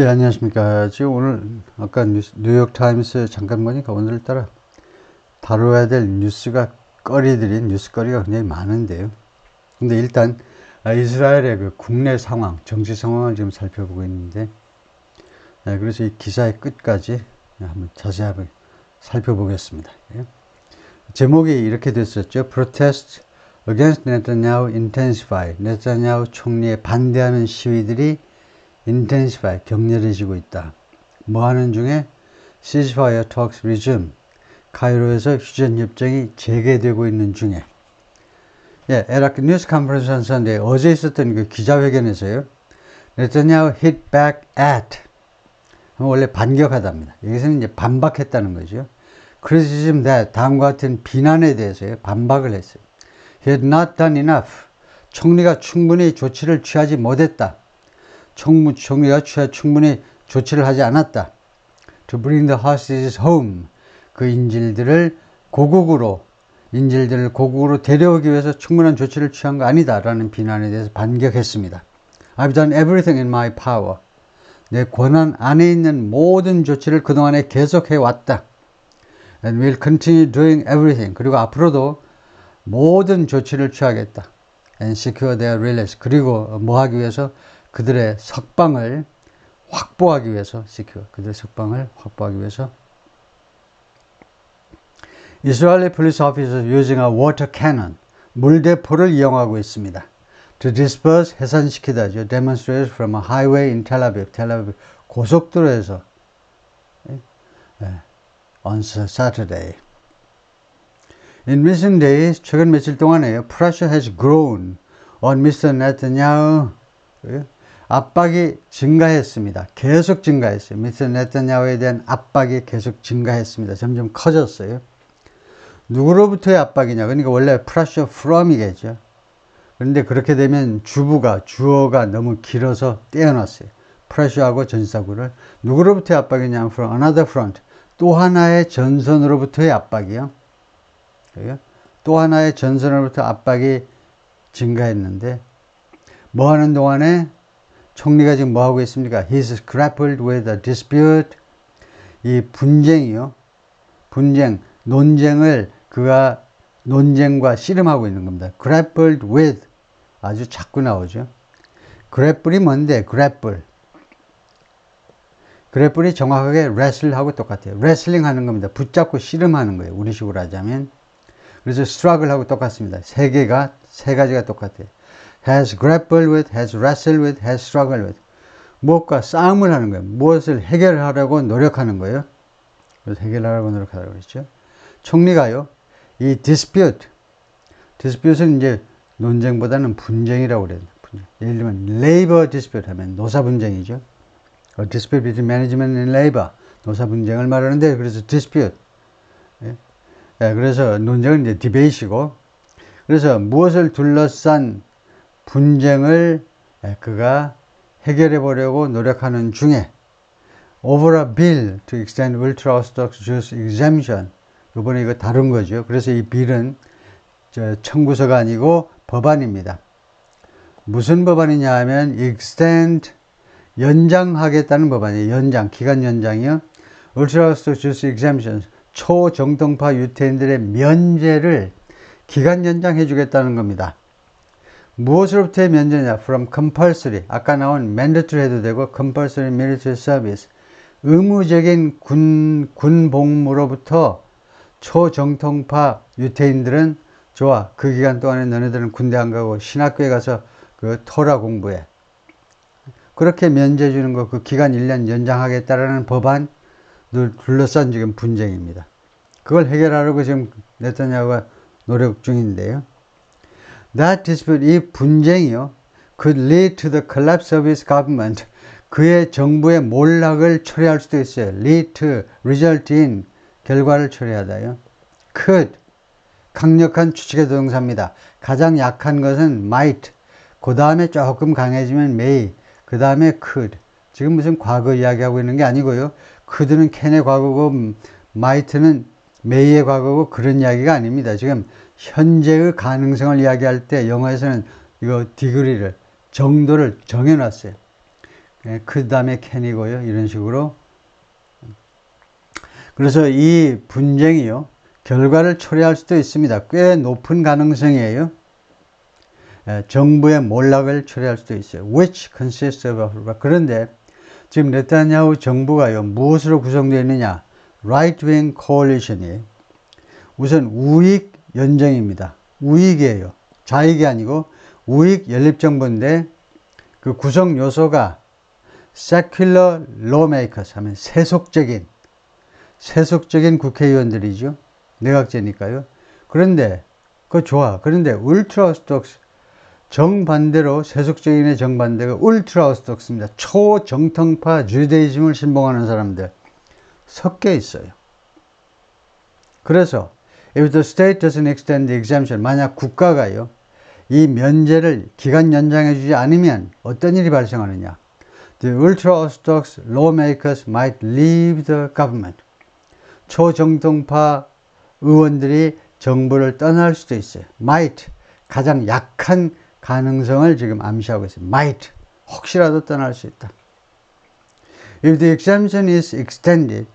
예, 안녕하십니까. 지금 오늘 아까 뉴욕타임스 잠깐 보니까 오늘따라 다뤄야 될 뉴스가 거리들이 뉴스거리가 굉장히 많은데요. 근데 일단 아, 이스라엘의 그 국내 상황, 정치 상황을 지금 살펴보고 있는데 네, 그래서 이 기사의 끝까지 한번 자세하게 살펴보겠습니다. 예. 제목이 이렇게 됐었죠. Protest against Netanyahu intensify. 네타냐후 총리에 반대하는 시위들이 intensify, 격렬해지고 있다. 뭐 하는 중에 ceasefire talks resume. 카이로에서 휴전 협정이 재개되고 있는 중에 예, 에라크 뉴스 컨퍼런스 한 선데 어제 있었던 그 기자회견에서요. 네타냐후 hit back at 원래 반격하답니다. 여기서는 이제 반박했다는 거죠. criticism that 다음과 같은 비난에 대해서요. 반박을 했어요. He had not done enough. 총리가 충분히 조치를 취하지 못했다. 총무, 총리가 취하, 충분히 조치를 하지 않았다. To bring the hostages home. 그 인질들을 고국으로, 인질들을 고국으로 데려오기 위해서 충분한 조치를 취한 거 아니다 라는 비난에 대해서 반격했습니다. I've done everything in my power. 내 권한 안에 있는 모든 조치를 그동안에 계속해 왔다. And will continue doing everything. 그리고 앞으로도 모든 조치를 취하겠다. And secure their release. 그리고 뭐 하기 위해서 그들의 석방을 확보하기 위해서 secure. 그들의 석방을 확보하기 위해서 이스라엘의 police officers using a water cannon. 물대포를 이용하고 있습니다. To disperse 해산시키다죠. Demonstrators from a highway in Tel Aviv. 텔 아비브 고속도로에서 on Saturday. In recent days, 최근 며칠 동안에요. Pressure has grown on Mr. Netanyahu. 압박이 증가했습니다. 계속 증가했어요. 미스터 네타냐후에 대한 압박이 계속 증가했습니다. 점점 커졌어요. 누구로부터의 압박이냐? 그러니까 원래 pressure from이겠죠. 그런데 그렇게 되면 주부가 주어가 너무 길어서 떼어놨어요. pressure하고 전사구를 누구로부터의 압박이냐? from another front. 또 하나의 전선으로부터의 압박이요. 또 하나의 전선으로부터 압박이 증가했는데 뭐 하는 동안에 총리가 지금 뭐 하고 있습니까? He's grappled with a dispute. 이 분쟁이요. 분쟁, 논쟁을 그가 논쟁과 씨름하고 있는 겁니다. grappled with 아주 자꾸 나오죠. grapple이 뭔데? grapple. 그래플이 정확하게 wrestle하고 똑같아요. wrestling 하는 겁니다. 붙잡고 씨름하는 거예요. 우리식으로 하자면. 그래서 struggle하고 똑같습니다. 세 개가, 세 가지가 똑같아요. Has grappled with, has wrestled with, has struggled with. 무엇과 싸움을 하는 거예요. 무엇을 해결하려고 노력하는 거예요. 그래서 해결하려고 노력하라고 그랬죠. 총리가요, 이 dispute, dispute는 이제 논쟁보다는 분쟁이라고 그래요. 분쟁. 예를 들면 labor dispute 하면 노사 분쟁이죠. A dispute between management and labor. 노사 분쟁을 말하는데 그래서 dispute. 예? 예, 그래서 논쟁은 이제 debate이고 그래서 무엇을 둘러싼 분쟁을 예, 그가 해결해 보려고 노력하는 중에 over a bill to extend ultra orthodox Jews exemption 이번에 이거 다룬 거죠. 그래서 이 빌은 저 청구서가 아니고 법안입니다. 무슨 법안이냐 하면 extend 연장하겠다는 법안이에요. 연장, 기간 연장이요. Ultra-Orthodox Jews Exemption, 초정통파 유태인들의 면제를 기간 연장해 주겠다는 겁니다. 무엇으로부터의 면제냐? From compulsory, 아까 나온 mandatory 해도 되고 compulsory military service, 의무적인 군, 군복무로부터 초정통파 유태인들은 좋아. 그 기간 동안에 너네들은 군대 안 가고 신학교에 가서 그 토라 공부해. 그렇게 면제 주는 거 그 기간 1년 연장하겠다라는 법안을 둘러싼 지금 분쟁입니다. 그걸 해결하려고 지금 네타냐후가 노력 중인데요. That dispute, 이 분쟁이요, could lead to the collapse of his government. 그의 정부의 몰락을 초래할 수도 있어요. lead to, result in, 결과를 초래하다요. could, 강력한 추측의 동사입니다. 가장 약한 것은 might, 그 다음에 조금 강해지면 may, 그 다음에 could. 지금 무슨 과거 이야기하고 있는 게 아니고요. could는 캔의 과거고 might는 may의 과거고 그런 이야기가 아닙니다. 지금 현재의 가능성을 이야기할 때 영어에서는 이거 디그리를 정도를 정해놨어요. 예, 그 다음에 캔이고요. 이런 식으로. 그래서 이 분쟁이요. 결과를 초래할 수도 있습니다. 꽤 높은 가능성이에요. 예, 정부의 몰락을 초래할 수도 있어요. Which consists of 그런데 지금 네타냐후 정부가요 무엇으로 구성되어 있느냐? Right-wing coalition이에요. 우선 우익 연정입니다. 우익이에요. 좌익이 아니고 우익 연립정부인데 그 구성 요소가 secular lawmakers 하면 세속적인 세속적인 국회의원들이죠. 내각제니까요. 그런데 그거 좋아. 그런데 울트라 오스톡스 정반대로 세속적인의 정반대가 울트라 오스톡스입니다. 초정통파 주대이즘을 신봉하는 사람들 섞여 있어요. 그래서 if the state doesn't extend the exemption 만약 국가가요 이 면제를 기간 연장해 주지 않으면 어떤 일이 발생하느냐 the ultra-orthodox lawmakers might leave the government 초정통파 의원들이 정부를 떠날 수도 있어요 might 가장 약한 가능성을 지금 암시하고 있어요 might 혹시라도 떠날 수 있다 if the exemption is extended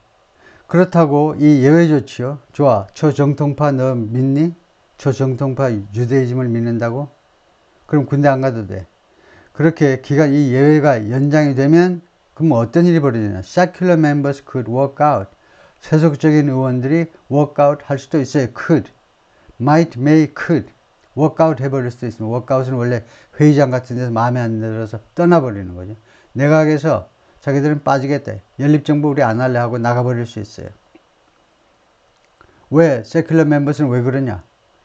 그렇다고 이 예외 조치요. 좋아. 초정통파 너 믿니? 초정통파 유대이즘을 믿는다고? 그럼 군대 안 가도 돼. 그렇게 기간 이 예외가 연장이 되면 그럼 어떤 일이 벌어지냐? Secular members could walk out. 세속적인 의원들이 walk out 할 수도 있어요. could. might, may, could. walk out 해버릴 수도 있습니다. walk out은 원래 회의장 같은 데서 마음에 안 들어서 떠나버리는 거죠. 내각에서 자기들은 빠지겠다. 연립정부 우리 안 할래 하고 나가버릴 수 있어요. 왜? 세큘러 멤버스는 왜 그러냐?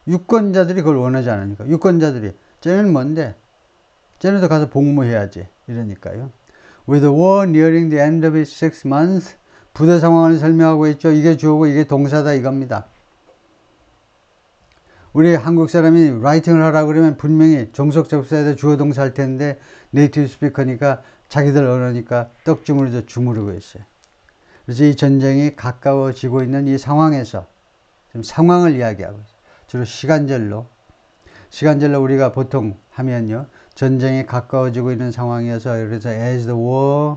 유권자들이 그걸 원하지 않으니까. 유권자들이. 쟤는 뭔데? 쟤네도 가서 복무해야지. 이러니까요. With the war nearing the end of its six months, 부대 상황을 설명하고 있죠. 이게 주어고 이게 동사다 이겁니다. 우리 한국 사람이 라이팅을 하라 그러면 분명히 종속 접수에다 주어 동사 할 텐데 네이티브 스피커니까 자기들 언어니까 떡 주무르듯 주무르고 있어요. 그래서 이 전쟁이 가까워지고 있는 이 상황에서 지금 상황을 이야기하고 있어요. 주로 시간절로 시간절로 우리가 보통 하면요 전쟁이 가까워지고 있는 상황이어서 그래서 as the war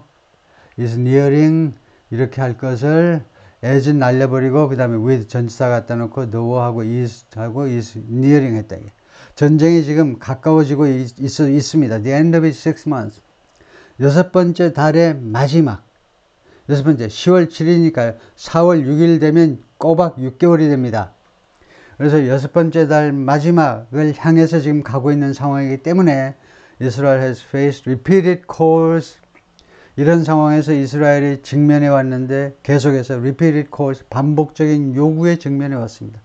is nearing 이렇게 할 것을 as는 날려버리고 그 다음에 with 전치사 갖다 놓고 the war 하고 is nearing 했다. 전쟁이 지금 가까워지고 있, 있, 있습니다. The end of six months. 여섯 번째 달의 마지막. 여섯 번째, 10월 7일이니까요. 4월 6일 되면 꼬박 6개월이 됩니다. 그래서 여섯 번째 달 마지막을 향해서 지금 가고 있는 상황이기 때문에 이스라엘 has faced repeated calls 이런 상황에서 이스라엘이 직면해 왔는데 계속해서 repeated calls 반복적인 요구에 직면해 왔습니다.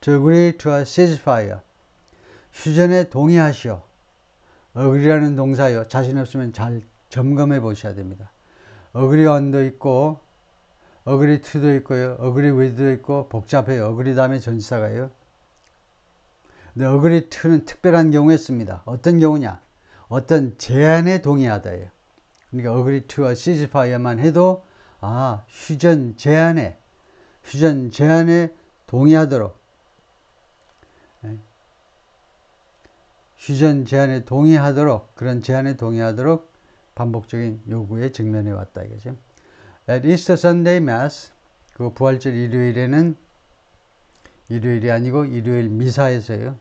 To agree to a ceasefire 휴전에 동의하시오. 어그리라는 동사요. 자신 없으면 잘 점검해 보셔야 됩니다. 어그리 언도 있고 어그리 투도 있고요. 어그리 위도 있고 복잡해요. 어그리 다음에 전치사가요. 근데 어그리 투는 특별한 경우에 씁니다. 어떤 경우냐? 어떤 제안에 동의하다예요. 그러니까 어그리 투와 시즈파이어만 해도 아 휴전 제안에 휴전 제안에 동의하도록 네. 휴전 제안에 동의하도록 그런 제안에 동의하도록 반복적인 요구에 직면해 왔다 이거죠. At Easter Sunday Mass 그 부활절 일요일에는 일요일이 아니고 일요일 미사에서요.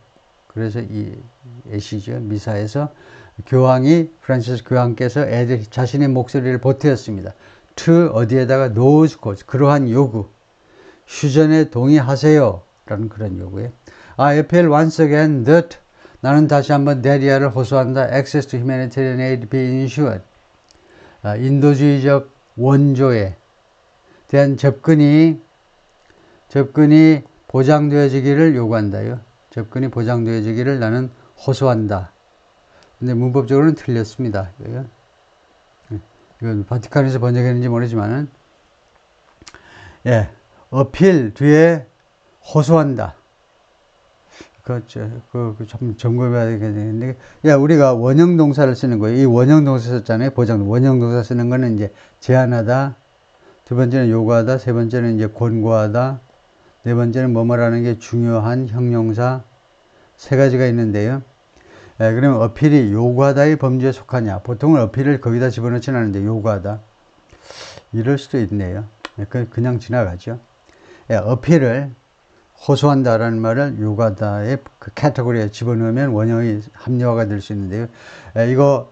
그래서 이 애시죠 미사에서 교황이 프란시스 교황께서 애들 자신의 목소리를 보태었습니다. to 어디에다가 those goals 그러한 요구 휴전에 동의하세요 라는 그런 요구에 I appeal once again that 나는 다시 한번 데리아를 호소한다. Access to humanitarian aid be ensured. 아, 인도주의적 원조에 대한 접근이 접근이 보장되어지기를 요구한다요. 접근이 보장되어지기를 나는 호소한다. 근데 문법적으로는 틀렸습니다. 예, 이건 바티칸에서 번역했는지 모르지만은 예, 어필 뒤에 호소한다. 그렇죠. 그, 그, 좀 점검해야 되겠는데, 야, 우리가 원형 동사를 쓰는 거예요. 이 원형 동사 썼잖아요. 보장. 원형 동사 쓰는 거는 이제 제안하다, 두 번째는 요구하다, 세 번째는 이제 권고하다, 네 번째는 뭐 말하는 게 중요한 형용사, 세 가지가 있는데요. 예, 그러면 어필이 요구하다의 범주에 속하냐? 보통은 어필을 거기다 집어넣지는 않는데 요구하다. 이럴 수도 있네요. 예, 그, 그냥 지나가죠. 예, 어필을 호소한다라는 말을 요구하다의 그 카테고리에 집어넣으면 원형이 합리화가 될 수 있는데요. 예, 이거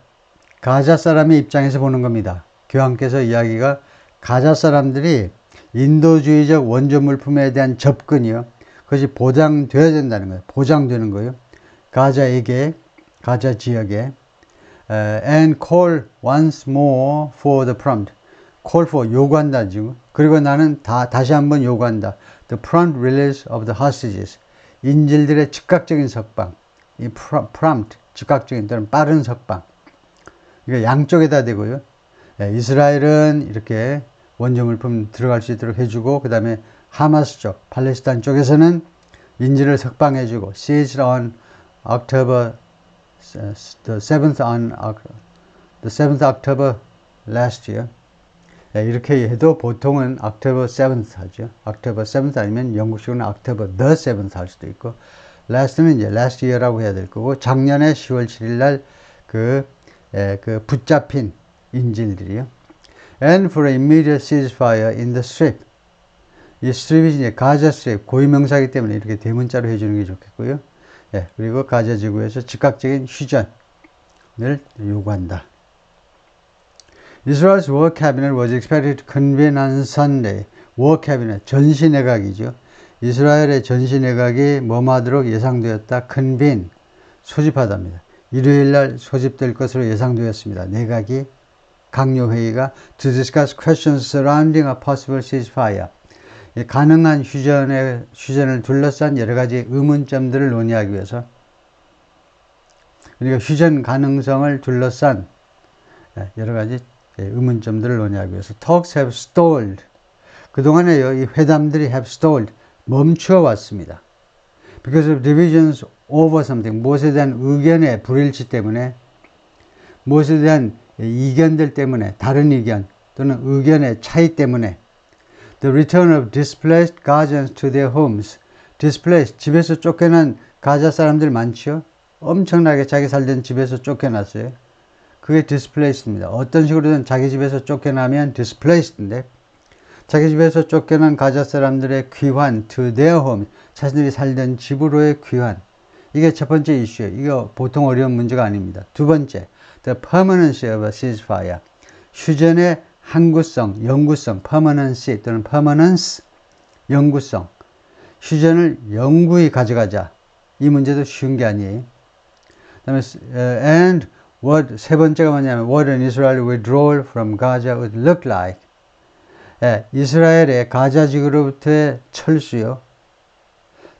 가자 사람의 입장에서 보는 겁니다. 교황께서 이야기가 가자 사람들이 인도주의적 원조 물품에 대한 접근이요. 그것이 보장되어야 된다는 거예요. 보장되는 거예요. 가자에게, 가자 지역에. 에, and call once more for the prompt. call for 요구한다 지금. 그리고 나는 다 다시 한번 요구한다. The prompt release of the hostages. 인질들의 즉각적인 석방. 이 prompt 즉각적인 또는 빠른 석방. 이거 양쪽에다 대고요. 예, 이스라엘은 이렇게 원조 물품 들어갈 수 있도록 해주고 그 다음에 하마스 쪽, 팔레스타인 쪽에서는 인질을 석방해주고 seized on October the 7th on the 7th October last year 예, 이렇게 해도 보통은 October 7th 하죠. October 7th 아니면 영국식으로는 October the 7th 할 수도 있고 last는 이제 last year라고 해야 될 거고 작년에 10월 7일 날그 예, 그 붙잡힌 인질들이요. And for immediate ceasefire in the strip. 이 strip이 이제 가자 strip 고유명사이기 때문에 이렇게 대문자로 해주는 게 좋겠고요. 예, 그리고 가자 지구에서 즉각적인 휴전을 요구한다. Israel's war cabinet was expected to convene on Sunday. war cabinet 전시 내각이죠. 이스라엘의 전시 내각이 뭐하도록 예상되었다. convene 소집하답니다. 일요일 날 소집될 것으로 예상되었습니다. 내각이 강요회의가 to discuss questions surrounding a possible ceasefire. 가능한 휴전의, 휴전을 둘러싼 여러 가지 의문점들을 논의하기 위해서 그러니까 휴전 가능성을 둘러싼 여러 가지 의문점들을 논의하기 위해서 talks have stalled. 그동안에 이 회담들이 have stalled. 멈추어 왔습니다. Because of divisions over something. 무엇에 대한 의견의 불일치 때문에 무엇에 대한 이견들 때문에 다른 의견 또는 의견의 차이 때문에 The return of displaced Gazans to their homes. displaced 집에서 쫓겨난 가자 사람들 많죠. 엄청나게 자기 살던 집에서 쫓겨났어요. 그게 displaced입니다. 어떤 식으로든 자기 집에서 쫓겨나면 displaced인데 자기 집에서 쫓겨난 가자 사람들의 귀환 to their home 자신들이 살던 집으로의 귀환 이게 첫 번째 이슈예요. 이거 보통 어려운 문제가 아닙니다. 두 번째 the permanency of a ceasefire 휴전의 항구성, 영구성, permanency 또는 permanence 영구성 휴전을 영구히 가져가자 이 문제도 쉬운 게 아니에요. 그다음에 and what 세 번째가 뭐냐면 what an Israel withdrawal from Gaza would look like 예, 이스라엘의 가자 지구로부터의 철수요.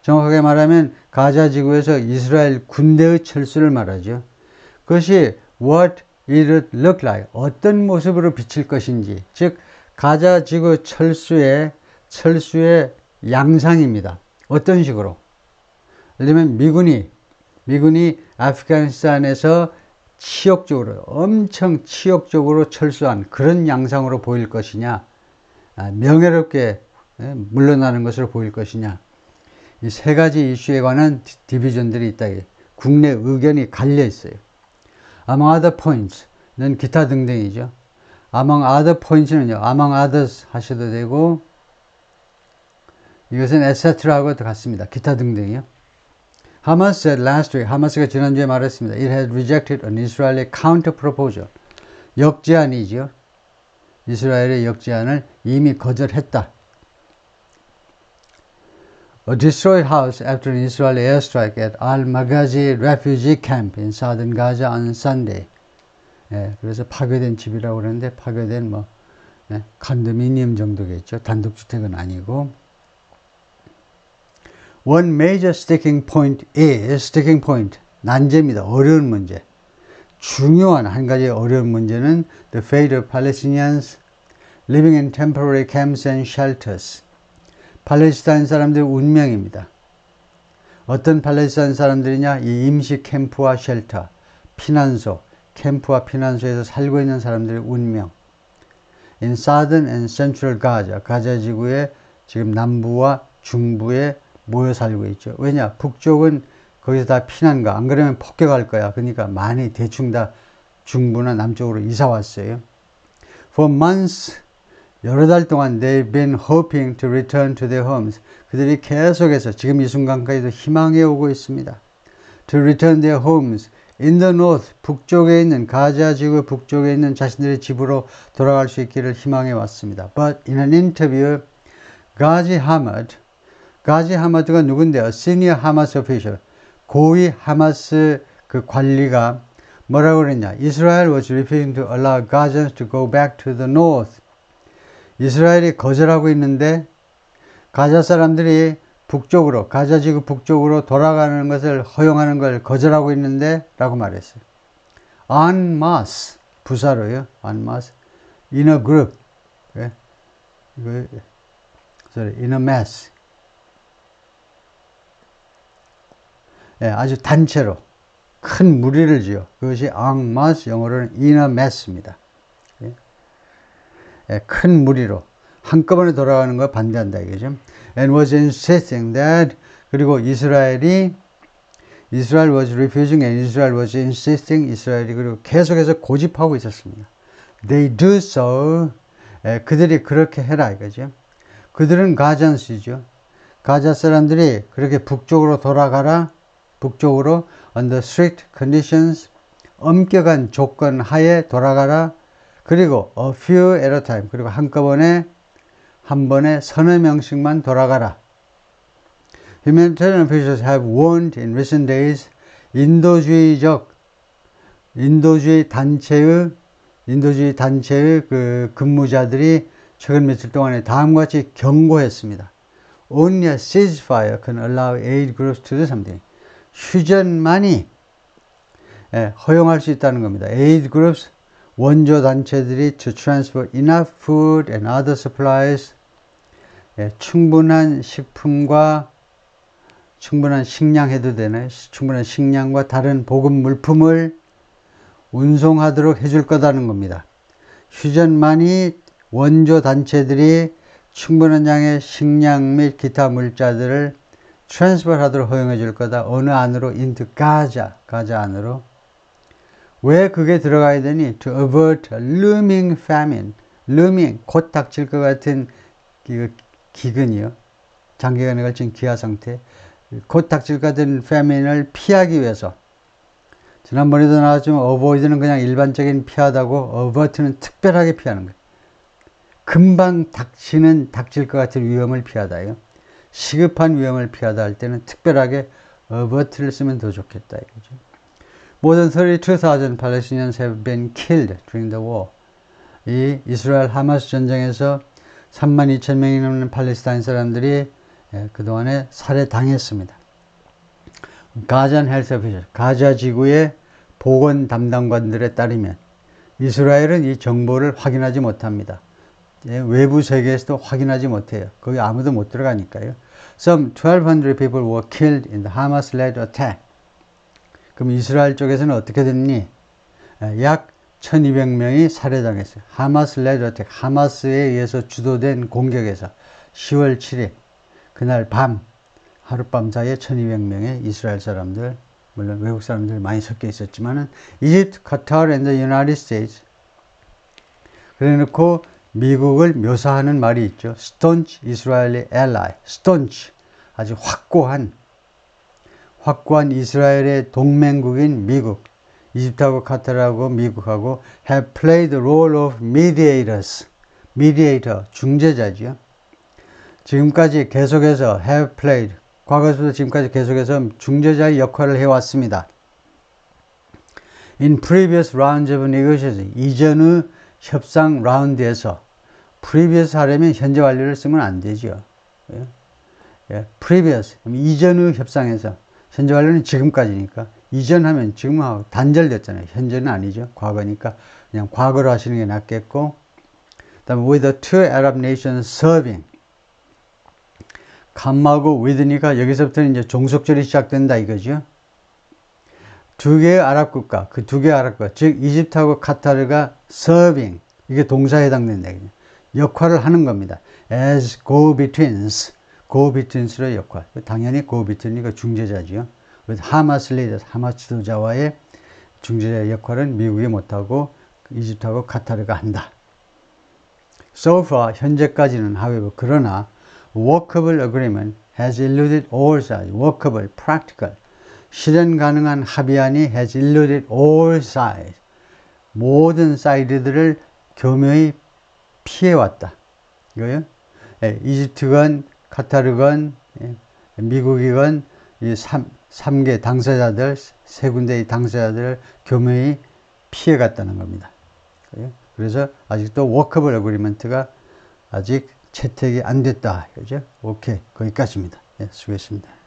정확하게 말하면 가자 지구에서 이스라엘 군대의 철수를 말하죠. 그것이 what it look like 어떤 모습으로 비칠 것인지 즉 가자 지구 철수의 철수의 양상입니다. 어떤 식으로? 예를 들면 미군이 미군이 아프가니스탄에서 치욕적으로 엄청 치욕적으로 철수한 그런 양상으로 보일 것이냐 아, 명예롭게 예, 물러나는 것으로 보일 것이냐. 이 세 가지 이슈에 관한 디비전들이 있다. 국내 의견이 갈려 있어요. Among other points는 기타 등등이죠. Among other points는요. Among others 하셔도 되고 이것은 etc라고 같습니다. 기타 등등이요. Hamas said last week, 하마스가 지난주에 말했습니다. It had rejected an Israeli counter proposal. 역제안이죠. 이스라엘의 역제안을 이미 거절했다. A destroyed house after an Israeli airstrike at Al-Maghazi refugee camp in southern Gaza on Sunday. 예, 그래서 파괴된 집이라고 그러는데 파괴된 뭐 예, 컨도미니엄 정도겠죠. 단독주택은 아니고. One major sticking point is sticking point 난제입니다. 어려운 문제. 중요한 한 가지 어려운 문제는 the fate of Palestinians living in temporary camps and shelters. 팔레스타인 사람들의 운명입니다. 어떤 팔레스타인 사람들이냐? 이 임시 캠프와 쉘터, 피난소, 캠프와 피난소에서 살고 있는 사람들의 운명. In southern and central Gaza, 가자 지구의 지금 남부와 중부에 모여 살고 있죠. 왜냐? 북쪽은 거기서 다 피난 가. 안 그러면 폭격할 거야. 그러니까 많이 대충 다 중부나 남쪽으로 이사 왔어요. For months, 여러 달 동안 they've been hoping to return to their homes. 그들이 계속해서 지금 이 순간까지도 희망해 오고 있습니다. To return their homes in the north, 북쪽에 있는 가자 지구 북쪽에 있는 자신들의 집으로 돌아갈 수 있기를 희망해 왔습니다. But in an interview, 가지 하마드, 가지 하마드가 누군데요? Senior Hamas official, 고위 하마스 그 관리가 뭐라고 그랬냐? Israel was refusing to allow Gazans to go back to the north. 이스라엘이 거절하고 있는데 가자 사람들이 북쪽으로 가자 지구 북쪽으로 돌아가는 것을 허용하는 걸 거절하고 있는데 라고 말했어요. en masse 부사로요. en masse in a group 예? sorry in a mass 예, 아주 단체로 큰 무리를 지어 그것이 en masse 영어로는 in a mass입니다. 예? 예, 큰 무리로 한꺼번에 돌아가는 걸 반대한다 이거죠. And was insisting that 그리고 이스라엘이 이스라엘 was refusing and Israel was insisting 이스라엘이 그리고 계속해서 고집하고 있었습니다. They do so 예, 그들이 그렇게 해라 이거죠. 그들은 가잔스죠. 가자 사람들이 그렇게 북쪽으로 돌아가라 북쪽으로 under strict conditions 엄격한 조건 하에 돌아가라 그리고 a few at a time 그리고 한꺼번에 한 번에 서너 명씩만 돌아가라. Humanitarian officials have warned in recent days 인도주의적 인도주의 단체의 인도주의 단체의 그 근무자들이 최근 며칠 동안에 다음과 같이 경고했습니다. Only a ceasefire can allow aid groups to do something. 휴전만이 예, 허용할 수 있다는 겁니다. aid groups 원조 단체들이 to transfer enough food and other supplies 예, 충분한 식품과 충분한 식량 해도 되나요? 충분한 식량과 다른 보급 물품을 운송하도록 해줄 거다는 겁니다. 휴전만이 원조 단체들이 충분한 양의 식량 및 기타 물자들을 트랜스퍼 하도록 허용해 줄 거다. 어느 안으로? into 가자. 가자 안으로. 왜 그게 들어가야 되니? To avert looming famine. looming, 곧 닥칠 것 같은 그 기근이요. 장기간에 걸친 기아 상태. 곧 닥칠 것 같은 famine을 피하기 위해서. 지난번에도 나왔지만 avoid는 그냥 일반적인 피하다고 avert는 특별하게 피하는 거예요. 금방 닥치는 닥칠 것 같은 위험을 피하다요. 시급한 위험을 피하다 할 때는 특별하게 avert를 쓰면 더 좋겠다 이거죠. More than 32,000 Palestinians have been killed during the war. 이 이스라엘 하마스 전쟁에서 3만 2천 명이 넘는 팔레스타인 사람들이 예, 그동안에 살해당했습니다. 가잔 헬스 오피셜, 가자 지구의 보건 담당관들에 따르면 이스라엘은 이 정보를 확인하지 못합니다. 예, 외부 세계에서도 확인하지 못해요. 거기 아무도 못 들어가니까요. Some 1,200 people were killed in the Hamas-led attack. 그럼 이스라엘 쪽에서는 어떻게 됐니? 예, 약 1200명이 살해당했어요. 하마스-led attack, 하마스에 의해서 주도된 공격에서 10월 7일 그날 밤 하룻밤 사이에 1200명의 이스라엘 사람들 물론 외국 사람들 많이 섞여 있었지만은 이집트, 카타르 and the United States 그래 놓고 미국을 묘사하는 말이 있죠. staunch Israeli ally. staunch 아주 확고한 확고한 이스라엘의 동맹국인 미국, 이집트하고 카타르하고 미국하고 have played the role of mediators. mediator 중재자지요. 지금까지 계속해서 have played 과거에서도 지금까지 계속해서 중재자의 역할을 해왔습니다. In previous rounds of negotiation, 이전의 협상 라운드에서 previous 하려면 현재 완료를 쓰면 안 되죠. 예? 예, previous, 이전의 협상에서 현재 완료는 지금까지니까 이전 하면 지금하고 단절됐잖아요. 현재는 아니죠. 과거니까 그냥 과거로 하시는 게 낫겠고 그다음에 with the two Arab nations serving 감마고 with니까 여기서부터는 이제 종속절이 시작된다 이거죠. 두 개의 아랍 국가, 그 두 개의 아랍 국가, 즉 이집트하고 카타르가 serving 이게 동사에 해당된다. 역할을 하는 겁니다. as go-betweens, go-betweens의 역할. 당연히 go-between이가 중재자지요. with Hamas leaders, 하마스 지도자와의 중재자 역할은 미국이 못하고 이집트하고 카타르가 한다. So far, 현재까지는 however, 그러나 workable agreement has eluded all sides. workable, practical. 실현 가능한 합의안이 has eluded all sides. 모든 사이드들을 교묘히 피해왔다. 이거요? 예, 이집트건, 카타르건, 예, 미국이건, 이 3, 삼개 당사자들, 세 군데의 당사자들을 교묘히 피해갔다는 겁니다. 그래요? 그래서 아직도 워커블 어그리먼트가 아직 채택이 안 됐다. 그죠? 오케이. 거기까지입니다. 예, 수고했습니다.